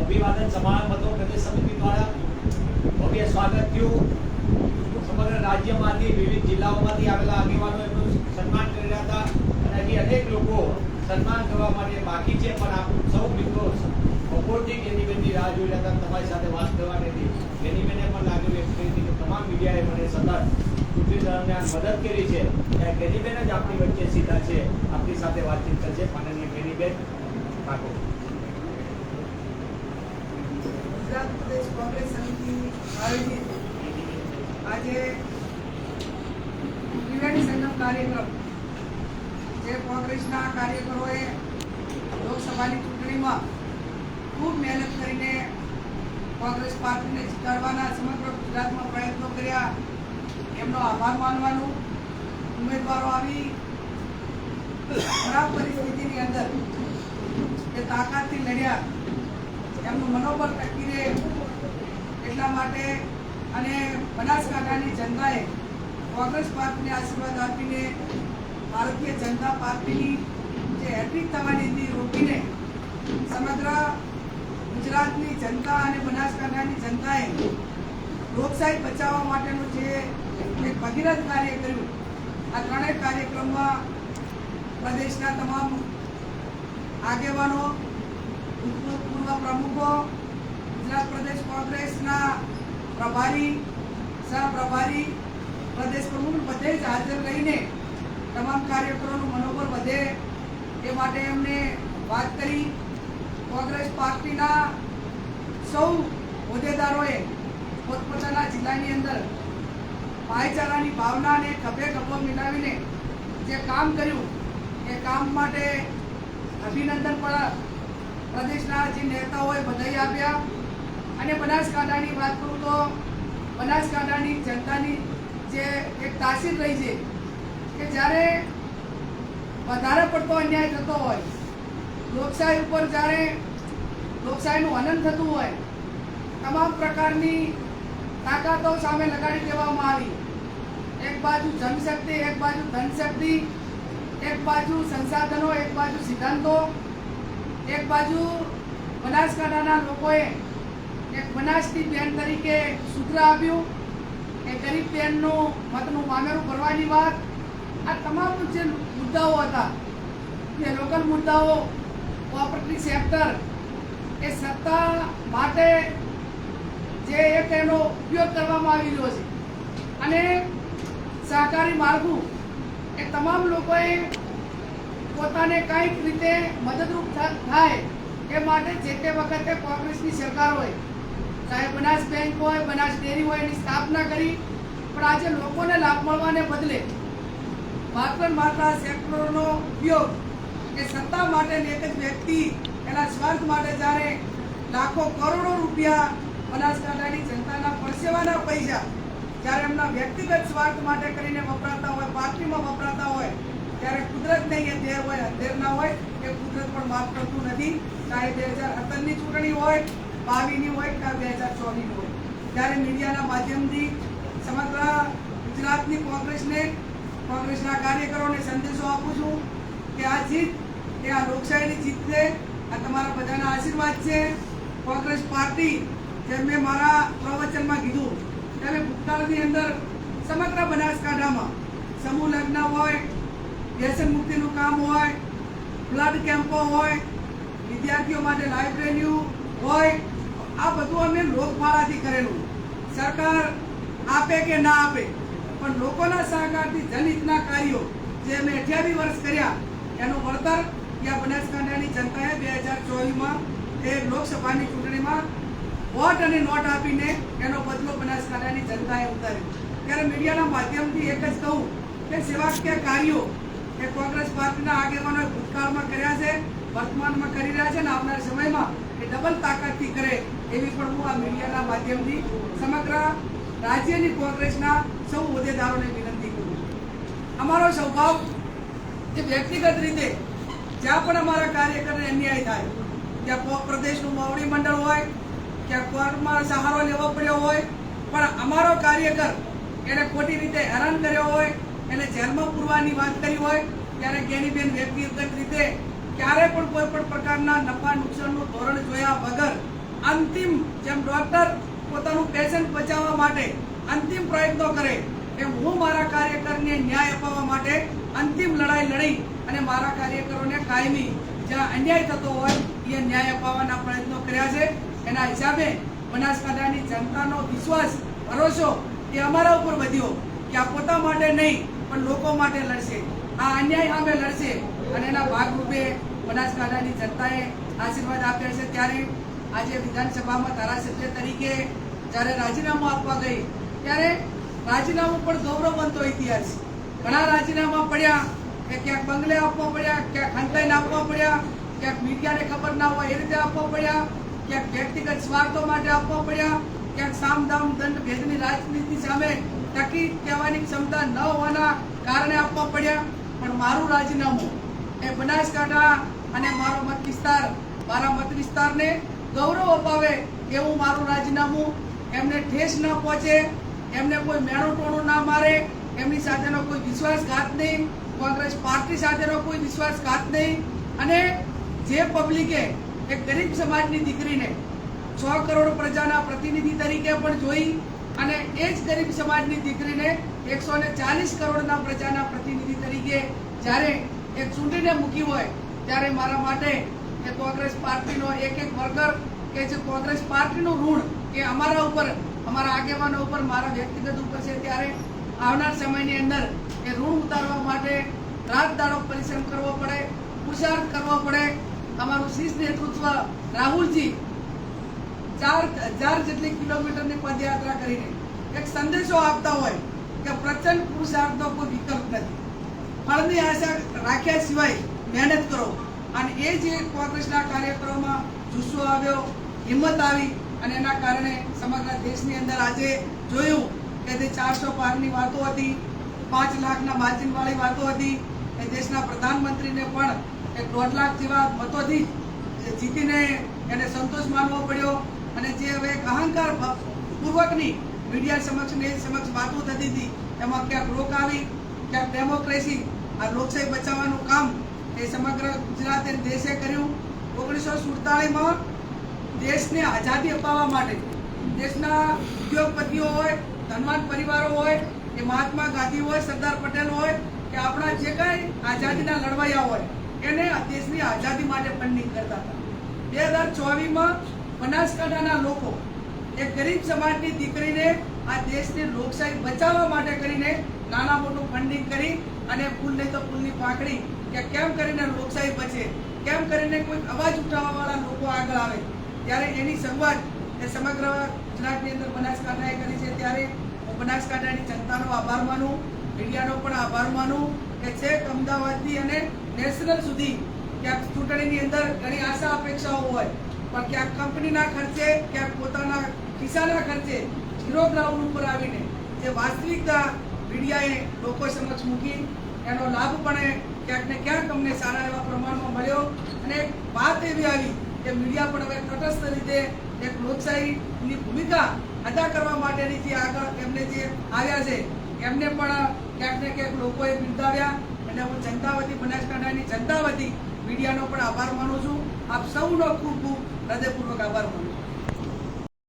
અભિવાદન સમારંભ ભવ્ય સ્વાગત થયું રાજ્યમાંથી વિવિધ જિલ્લાઓમાંથી આવેલા આગેવાનો સન્માન કરી હતા અનેક લોકો સન્માન કરવા માટે બાકી છે પણ આપ સૌ મિત્રો બપોરથી ગેનીબેનની રાહ જોઈ રહ્યા હતા તમારી સાથે વાત કરવાની હતી ગેનીબેને પણ લાગણી વ્યક્ત કરી કે તમામ મીડિયાએ મને સતત કોંગ્રેસ સમિતિ આયોજિત આજે ત્રિવેણી ચૂંટણીમાં ખૂબ મહેનત કરીને કોંગ્રેસ પાર્ટીને જીતાડવાના સમગ્ર ગુજરાતમાં પ્રયત્નો કર્યા. એમનો આભાર માનવાનું. ઉમેદવારો આવી ખરાબ પરિસ્થિતિની અંદર એ તાકાતથી લડ્યા. એમનું મનોબળ ટકી રહે એટલા માટે અને બનાસકાંઠાની જનતાએ કોંગ્રેસ પાર્ટીને આશીર્વાદ આપીને ભારતીય જનતા પાર્ટીની જે હેટ્રિક થવાની હતી રોકીને સમગ્ર ગુજરાતની જનતા અને બનાસકાંઠાની જનતાએ લોકશાહી બચાવવા માટેનું જે એક ભગીરથ કાર્ય કર્યું. આ ત્રણેય કાર્યક્રમમાં પ્રદેશના તમામ આગેવાનો, ભૂતપૂર્વ પ્રમુખો, ગુજરાત પ્રદેશ કોંગ્રેસના પ્રભારી સહપ્રભારી પ્રદેશ પ્રમુખ બધે જ હાજર રહીને તમામ કાર્યકરોનું મનોબળ વધે એ માટે એમને વાત કરી. કોંગ્રેસ પાર્ટીના સૌ હોદ્દેદારોએ પોતપોતાના જિલ્લાની અંદર ભાઈચારાની ભાવનાને ખભે ખભો મિલાવીને જે કામ કર્યું, એ કામ માટે અભિનંદન પણ પ્રદેશના જે નેતાઓએ બધાઈ આપ્યા. અને બનાસકાંઠાની વાત કરું તો બનાસકાંઠાની જનતાની જે એક તાસીર રહી છે, કે જ્યારે વધારે પડતો અન્યાય થતો હોય, લોકશાહી ઉપર જ્યારે લોકશાહીનું હનન થતું હોય, તમામ પ્રકારની તાકાતો સામે લગાડી દેવામાં આવી. એક બાજુ જનશક્તિ એક બાજુ ધનશક્તિ એક બાજુ સંસાધનો, એક બાજુ સિદ્ધાંતો, એક બાજુ બનાસકાંઠાના લોકોએ એક બનાસની બેન તરીકે સૂત્ર આપ્યું. એ ગરીબ બેનનું, મતનું મામેરું ભરવાની વાત. આ તમામ જે મુદ્દાઓ હતા જે લોકલ મુદ્દાઓ કોઓપરેટિવ સેક્ટર એ સત્તા માટે જે એક એનો ઉપયોગ કરવામાં આવી રહ્યો છે. અને સહકારી માળખું એ તમામ લોકોએ પોતાને કંઈક રીતે મદદરૂપ થાય એ માટે જે તે વખતે કોંગ્રેસની સરકાર હોય, ચાહે બનાસ બેંક હોય, બનાસ ડેરી હોય એની સ્થાપના કરી, પણ આજે લોકોને લાભ મળવાને બદલે માત્ર માત્ર સેક્ટરોનો ઉપયોગ એ સત્તા માટે એક જ વ્યક્તિ એના સ્વાર્થ માટે જ્યારે લાખો કરોડો રૂપિયા બનાસકાંઠાની જનતાના પરસેવાના પૈસા જ્યારે એમના વ્યક્તિગત સ્વાર્થ માટે કરીને વપરાતા હોય, પાર્ટીમાં વપરાતા હોય, ત્યારે કુદરત નહીં દેર હોય, અંધેર ના હોય, એ કુદરત પણ માફ કરતું નથી. ચાહે બે હજાર સત્તરની ચૂંટણી હોય, બાવીની હોય કે બે હજાર ચોવીસની હોય. ત્યારે મીડિયાના માધ્યમથી સમગ્ર ગુજરાતની કોંગ્રેસને, કોંગ્રેસના કાર્યકરોને સંદેશો આપું છું કે આ જીત, એ આ લોકશાહીની જીત છે આ તમારા બધાના આશીર્વાદ છે. કોંગ્રેસ પાર્ટી, જેમ મેં મારા પ્રવચનમાં કીધું તેમ ભૂતકાળની અંદર સમગ્ર બનાસકાંઠામાં સમૂહ લગ્ન હોય, વ્યસન મુક્તિનું કામ હોય બ્લડ કેમ્પો હોય, વિદ્યાર્થીઓ માટે લાઇબ્રેરીઓ હોય, આ બધું અમે લોકમાળાથી કરેલું. સરકાર આપે કે ના આપે, પણ લોકોના સહકારથી જનહિતના કાર્યો જે અમે અઠ્યાવીસ વર્ષ કર્યા, એનું વળતર ત્યાં બનાસકાંઠાની જનતાએ બે હજાર ચોવીસમાં એ લોકસભાની ચૂંટણીમાં વોટ અને નોટ આપીને એનો બદલો બનાસકાંઠાની જનતાએ ઉતાર્યો. ત્યારે મીડિયાના માધ્યમથી એક જ કહું કે સેવાકીય કાર્યો એ કોંગ્રેસ પાર્ટીના આગેવાનો ભૂતકાળમાં કર્યા છે, વર્તમાનમાં કરી રહ્યા છે અને આવનાર સમયમાં એ ડબલ તાકાતથી કરે એવી પણ હું આ મીડિયાના માધ્યમથી સમગ્ર રાજ્યની કોંગ્રેસના સૌ હોદ્દેદારોને વિનંતી કરું અમારો સ્વભાવ જે વ્યક્તિગત રીતે જ્યાં પણ અમારા કાર્યકરને અન્યાય થાય, ત્યાં પ્રદેશનું મોવડી મંડળ હોય ક્યાં કોર્ટમાં સહારો લેવો પડ્યો હોય, પણ અમારો કાર્યકર એને ખોટી રીતે હેરાન કર્યો હોય, એને જેલમાં પૂરવાની વાત કરી હોય, ત્યારે જ્ઞાનીબેન વ્યક્તિગત રીતે ક્યારે પણ કોઈ પણ પ્રકારના નફા નુકસાનનું ધોરણ જોયા વગર અંતિમ જેમ ડોક્ટર પોતાનું પેશન્ટ બચાવવા માટે અંતિમ પ્રયત્નો કરે એમ હું મારા કાર્યકરને ન્યાય અપાવવા માટે અંતિમ લડાઈ લડી અને મારા કાર્યકરોને કાયમી જ્યાં અન્યાય થતો હોય, એ ન્યાય અપાવવાના પ્રયત્નો કર્યા છે. એના હિસાબે બનાસકાંઠાની જનતાનો વિશ્વાસ, ભરોસો એ અમારા ઉપર વધ્યો કે આ પોતા માટે નહીં, પણ લોકો માટે લડશે. આ અન્યાય સામે લડશે અને એના ભાગરૂપે બનાસકાંઠાની જનતાએ આશીર્વાદ આપ્યા છે. ત્યારે આજે વિધાનસભામાં ધારાસભ્ય તરીકે જ્યારે રાજીનામું આપવા ગઈ, ત્યારે રાજીનામું પણ ગૌરવવંતો ઇતિહાસ. ઘણા રાજીનામા પડ્યા કે ક્યાંક બંગલે આપવા પડ્યા, ક્યાંક હંતાઈને આપવા પડ્યા, ક્યાંક મીડિયાને ખબર ના હોય એ રીતે આપવા પડ્યા. ક્યાંક વ્યક્તિગત સ્વાર્થો માટે આપવા પડ્યા, ક્યાંક સામધામ દંડ ભેદની રાજનીતિ સામે ટકી કહેવાની ક્ષમતા ન હોવાના કારણે આપવા પડ્યા. પણ મારું રાજીનામું એ બનાસકાંઠા અને મારો મત વિસ્તાર, મારા મત વિસ્તારને ગૌરવ અપાવે એવું મારું રાજીનામું. એમને ઠેસ ન પહોંચે, એમને કોઈ મેણું ટોણું ના મારે, એમની સાથેનો કોઈ વિશ્વાસઘાત નહીં, કોંગ્રેસ પાર્ટી સાથેનો કોઈ વિશ્વાસઘાત નહીં. અને જે પબ્લિકે એક ગરીબ સમાજની દીકરીને છ કરોડ પ્રજાના પ્રતિનિધિ તરીકે પણ જોઈ અને એ જ ગરીબ સમાજની દીકરીને એકસો ને ચાલીસ કરોડના પ્રજાના પ્રતિનિધિ તરીકે જ્યારે એક ચૂંટીને મૂકી હોય, ત્યારે મારા માટે એ કોંગ્રેસ પાર્ટીનો એક એક વર્કર કે જે કોંગ્રેસ પાર્ટીનું ઋણ કે અમારા ઉપર, અમારા આગેવાનો ઉપર મારા વ્યક્તિગત ઉપર છે ત્યારે આવનાર સમયની અંદર એ ઋણ ઉતારવા માટે રાત દાડો પરિશ્રમ કરવો પડે પુરુષાર્થ કરવો પડે અમારું શીર્ષ નેતૃત્વ રાહુલજી ચાર હજાર જેટલી કિલોમીટરની પદયાત્રા કરીને એક સંદેશો આપતા હોય કે પ્રચંડ પુરુષાર્થનો કોઈ વિકલ્પ નથી. ફળની આશા રાખ્યા સિવાય મહેનત કરો. અને એ જે કોંગ્રેસના કાર્યક્રમોમાં જુસ્સો આવ્યો, હિંમત આવી અને એના કારણે સમગ્ર દેશની અંદર આજે જોયું કે તે ચારસો પારની વાતો હતી, પાંચ લાખના માર્જિનવાળી વાતો હતી એ દેશના પ્રધાનમંત્રીને પણ એક દોઢ લાખ જેવા મતોથી જીતીને એને સંતોષ માનવો પડ્યો અને જે હવે એક અહંકાર પૂર્વકની મીડિયા સમક્ષ ને સમક્ષ વાતો થતી હતી, એમાં ક્યાંક રોક ક્યાંક ડેમોક્રેસી, આ લોકશાહી બચાવવાનું કામ એ સમગ્ર ગુજરાતે દેશે કર્યું. ઓગણીસો સુડતાલીસમાં દેશને આઝાદી અપાવવા માટે દેશના ઉદ્યોગપતિઓ હોય, ધનવાન પરિવારો હોય, એ મહાત્મા ગાંધી હોય, સરદાર પટેલ હોય કે આપણા જે કાંઈ આઝાદીના લડવાયા હોય, એને દેશની આઝાદી માટે ફંડિંગ કરતા હતા. બે હજાર ચોવીસમાં બનાસકાંઠાના લોકો એ ગરીબ સમાજની દીકરીને આ દેશની લોકશાહી બચાવવા માટે કરીને નાના મોટું ફંડિંગ કરી અને ફૂલ નહીં તો ફૂલની પાંખડી કે કેમ કરીને લોકશાહી બચે, કેમ કરીને કોઈ અવાજ ઉઠાવવા વાળા લોકો આગળ આવે, ત્યારે એની શરૂઆત એ સમગ્ર ગુજરાતની અંદર બનાસકાંઠાએ કરી છે. ત્યારે બનાસકાંઠાની જનતાનો આભાર માનું મીડિયાનો પણ આભાર માનું કે છેક અમદાવાદથી અને નેશનલ સુધી ક્યાંક ચૂંટણીની અંદર ઘણી આશા અપેક્ષાઓ હોય. પણ ક્યાંક કંપનીના ખર્ચે, ક્યાંક પોતાના ખિસ્સાના ખર્ચે ઝીરો ગ્રાઉન્ડ ઉપર આવીને જે વાસ્તવિકતા મીડિયાએ લોકો સમક્ષ મૂકી, એનો લાભ પણ ક્યાંક ને ક્યાંક અમને સારા એવા પ્રમાણમાં મળ્યો. અને વાત એવી આવી કે મીડિયા પણ હવે તટસ્થ રીતે એક લોકશાહીની ભૂમિકા અદા કરવા માટેની જે આગળ એમને જે આવ્યા છે, એમને પણ ક્યાંક ને ક્યાંક લોકોએ બિરદાવ્યા અને હું જનતા વતી બનાસકાંઠાની જનતા વતી મીડિયાનો પણ આભાર માનું છું. આપ સૌનો ખૂબ ખૂબ હૃદયપૂર્વક આભાર માનું છું.